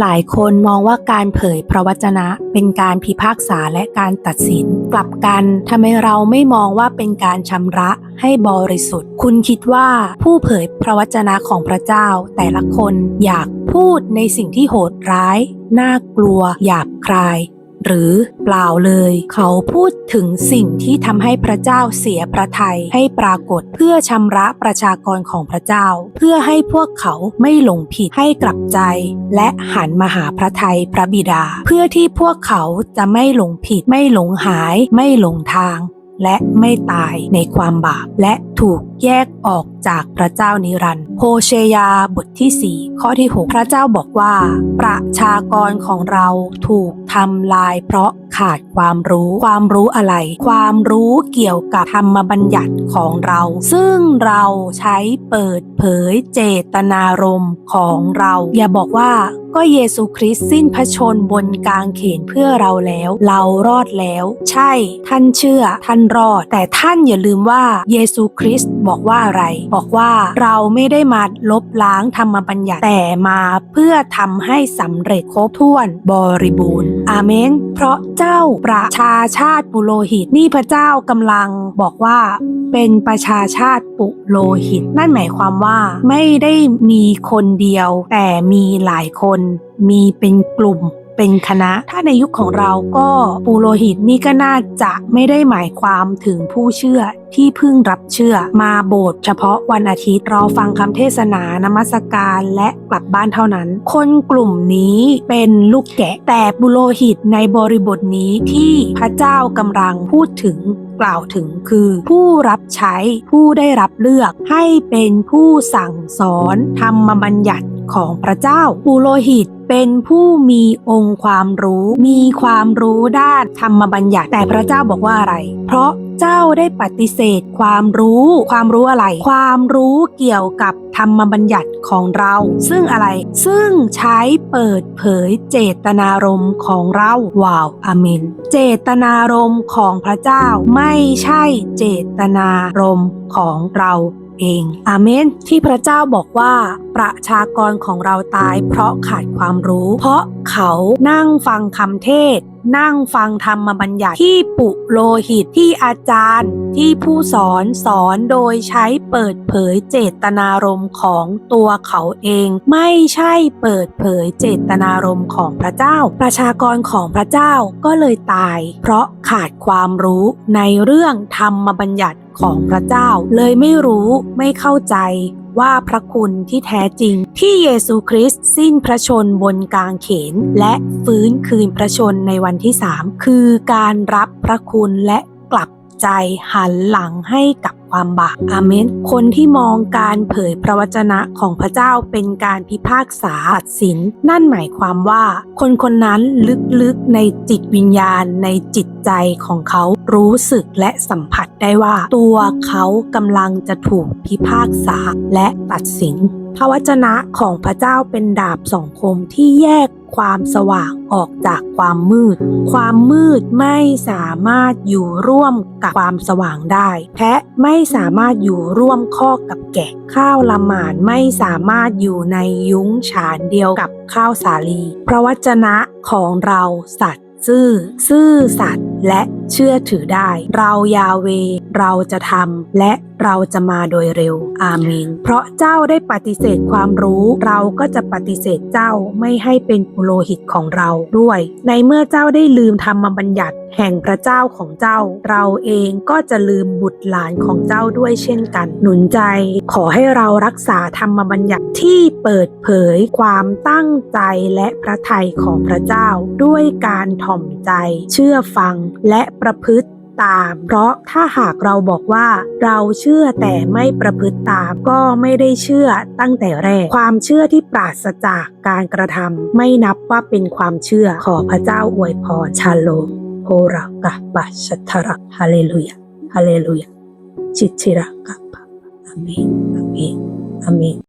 หลายคนมองว่าการเผยพระวจนะเป็นการพิพากษาและการตัดสิน กลับกันทำไมเราไม่มองว่าเป็นการชำระให้บริสุทธิ์ คุณคิดว่าผู้เผยพระวจนะของพระเจ้า แต่ละคนอยากพูดในสิ่งที่โหดร้าย น่ากลัวหยาบคาย หรือเปล่าเลย เขาพูดถึงสิ่งที่ทำให้พระเจ้าเสียพระทัยให้ปรากฏเพื่อชำระประชากรของพระเจ้า เพื่อให้พวกเขาไม่หลงผิดให้กลับใจ และหันมาหาพระทัยพระบิดา เพื่อที่พวกเขาจะไม่หลงผิดไม่หลงหาย ไม่หลงทาง และไม่ตายในความบาป และถูกแยกออกจากพระเจ้านิรันดร์โฮเชยาบทที่ 4 ข้อที่ 6 พระเจ้าบอกว่า ประชากรของเราถูกทำลายเพราะขาดความรู้ความรู้อะไร ความรู้เกี่ยวกับธรรมบัญญัติของเรา ซึ่งเราใช้เปิดเผยเจตนารมณ์ของเรา อย่าบอกว่า ก็เยซูคริสต์สิ้นพระชนบนกางเขนเพื่อเราแล้ว เรารอดแล้ว ใช่ ท่านเชื่อ ท่านรอด แต่ท่านอย่าลืมว่าเยซูคริสต์บอกว่าอะไร บอกว่าเราไม่ได้มาลบล้างธรรมบัญญัติแต่มาเพื่อทำให้สำเร็จครบถ้วนบริบูรณ์ อาเมนเพราะเจ้าประชาชาติปุโรหิตนี่พระเจ้ากำลังบอกว่าเป็นประชาชาติปุโรหิต นั่นหมายความว่าไม่ได้มีคนเดียว แต่มีหลายคน มีเป็นกลุ่ม เป็นคณะ ถ้าในยุคของเราก็ปุโรหิตนี่ก็น่าจะไม่ได้หมายความถึงผู้เชื่อที่เพิ่งรับเชื่อมาโบสถ์เฉพาะวันอาทิตย์รอฟังคำเทศนานมัสการและกลับบ้านเท่านั้น คนกลุ่มนี้เป็นลูกแกะแต่ปุโรหิตในบริบทนี้ที่พระเจ้ากำลังพูดถึงกล่าวถึงคือ ผู้รับใช้ผู้ได้รับเลือกให้เป็นผู้สั่งสอนธรรมบัญญัติของพระเจ้าปุโรหิต เป็นผู้มีองค์ความรู้ มีความรู้ด้านธรรมบัญญัติ แต่พระเจ้าบอกว่าอะไร เพราะเจ้าได้ปฏิเสธความรู้ ความรู้อะไร ความรู้เกี่ยวกับธรรมบัญญัติของเรา ซึ่งอะไร ซึ่งใช้เปิดเผยเจตนารมณ์ของเราว้าวอาเมน เจตนารมณ์ของพระเจ้าไม่ใช่เจตนารมณ์ของเรา เอง อาเมน ที่พระเจ้าบอกว่าประชากรของเราตายเพราะขาดความรู้ เพราะเขานั่งฟังคำเทศ นั่งฟังธรรมบัญญัติที่ปุโรหิตที่อาจารย์ ที่ผู้สอนสอนโดยใช้เปิดเผยเจตนารมณ์ของตัวเขาเอง ไม่ใช่เปิดเผยเจตนารมณ์ของพระเจ้า ประชากรของพระเจ้าก็เลยตาย เพราะขาดความรู้ในเรื่องธรรมบัญญัติ ของพระเจ้า เลยไม่รู้ไม่เข้าใจว่าพระคุณที่แท้จริง ที่เยซูคริสต์สิ้นพระชนบนกางเขน และฟื้นคืนพระชนในวันที่สามคือการรับพระคุณและกลับใจหันหลังให้กับความบาปอาเมน คนที่มองการเผยพระวจนะของพระเจ้าเป็นการพิพากษาตัดสิน นั่นหมายความว่า คนคนนั้นลึกๆในจิตวิญญาณในจิตใจของเขารู้สึกและสัมผัส ได้ว่าตัวเขากำลังจะถูกพิพากษาและตัดสินพระวจนะของพระเจ้าเป็นดาบสองคมที่แยกความสว่างออกจากความมืด ความมืดไม่สามารถอยู่ร่วมกับความสว่างได้ แพะไม่สามารถอยู่ร่วมคอกับแกะ ข้าวละหมานไม่สามารถอยู่ในยุ้งฉานเดียวกับข้าวสาลี พระวจนะของเราสัตย์ซื่อ ซื่อสัตย์ และเชื่อถือได้ เรายาเว เราจะทำและเราจะมาโดยเร็ว อาเมน เพราะเจ้าได้ปฏิเสธความรู้ เราก็จะปฏิเสธเจ้าไม่ให้เป็นปุโรหิตของเราด้วย ในเมื่อเจ้าได้ลืมธรรมบัญญัติ แห่งพระเจ้าของเจ้า เราเองก็จะลืมบุตรหลานของเจ้าด้วยเช่นกัน หนุนใจ ขอให้เรารักษาธรรมบัญญัติที่เปิดเผยความตั้งใจและพระทัยของพระเจ้า ด้วยการถ่อมใจ เชื่อฟังและประพฤติตาม เพราะถ้าหากเราบอกว่าเราเชื่อแต่ไม่ประพฤติตามก็ไม่ได้เชื่อตั้งแต่แรก ความเชื่อที่ปราศจากการกระทำไม่นับว่าเป็นความเชื่อขอพระเจ้าอวยพรชาโลมโฮรากะบะชัทระฮาเลลูยาฮาเลลูยาชิชิระกะปะอเมนอเมนอเมน